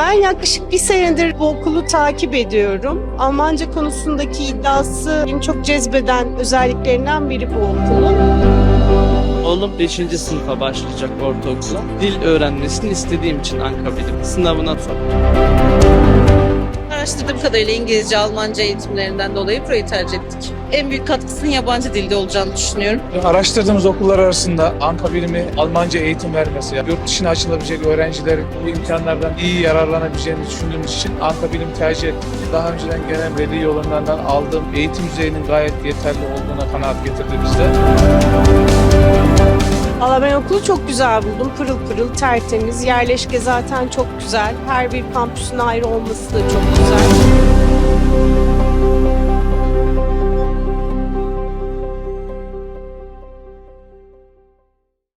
Ben yaklaşık bir senedir bu okulu takip ediyorum. Almanca konusundaki iddiası beni çok cezbeden özelliklerinden biri bu okulun. Oğlum 5. sınıfa başlayacak ortaokula. Dil öğrenmesini istediğim için Anka Bilim sınavına soktum. Araştırdığım kadarıyla İngilizce, Almanca eğitimlerinden dolayı burayı tercih ettik. En büyük katkısının yabancı dilde olacağını düşünüyorum. Araştırdığımız okullar arasında Anka Bilimi Almanca eğitim vermesi, yurt dışına açılabilecek öğrencilerin bu imkanlardan iyi yararlanabileceğini düşündüğümüz için Anka Bilim tercih ettik. Daha önceden gelen veli yollarından aldığım eğitim düzeyinin gayet yeterli olduğuna kanaat getirdi bizde. Valla ben okulu çok güzel buldum. Pırıl pırıl, tertemiz. Yerleşke zaten çok güzel. Her bir kampüsün ayrı olması da çok güzel.